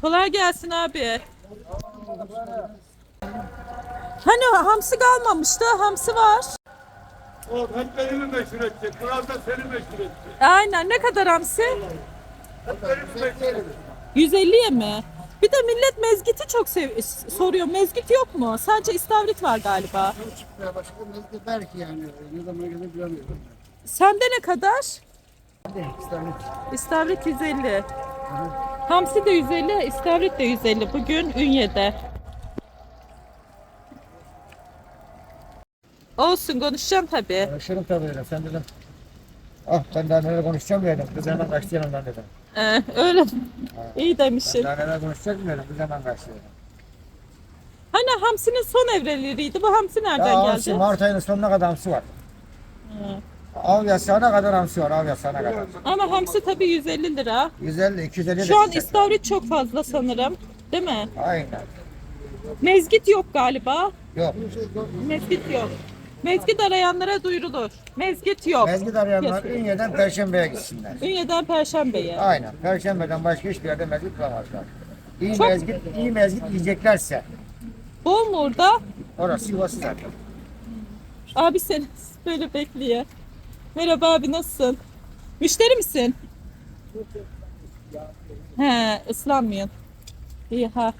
Kolay gelsin abi. Hani hamsi kalmamıştı. Hamsi var. O hem beni mi meşhur edecek? Biraz da seni meşhur edecek. Aynen. Ne kadar hamsi? Hem beni mi meşhur edecek? 150'ye mi? Bir de millet mezgiti çok sev soruyor. Mezgit yok mu? Sadece istavrit var galiba. Ya başka mezgit belki yani. Ne zaman gelir bilemiyorum. Sende ne kadar? Hadi İstanbul. İstavrit 150. Hamsi de 150, istavrit de 150. Bugün Ünye'de. Olsun konuşacağım tabii. Konuşurum tabii öyle. Sen dedim. Ah ben daha neler konuşacağım dedim. Kız hemen kaçtı yanımdan dedim. Ee, öyle. İyi Ben demişsin. daha neler konuşacak mı dedim. Kız hemen kaçtı dedim. Hani hamsinin son evreleriydi. Bu hamsi nereden Ya geldi? hamsi Mart ayının sonuna kadar hamsi var. Hı. Av yasağına kadar hamsi var. Av yasağına kadar. Ama hamsi tabii 150 lira. 150, 250 de Şu an istavrit çok fazla sanırım. Değil mi? Aynen. Mezgit yok galiba. Yok. Mezgit yok. Mezgit arayanlara duyurulur. Mezgit yok. Mezgit arayanlar Ünye'den Perşembe'ye gitsinler. Ünye'den Perşembe'ye. Aynen. Perşembe'den başka hiçbir yerde mezgit bulamazlar. İyi Çok- mezgit, iyi mezgit yiyeceklerse Bol mu orada? orası yuvası zaten. Abi seni böyle bekliyor. Merhaba abi nasılsın? Müşteri misin? He ıslanmıyorsun. İyi ha.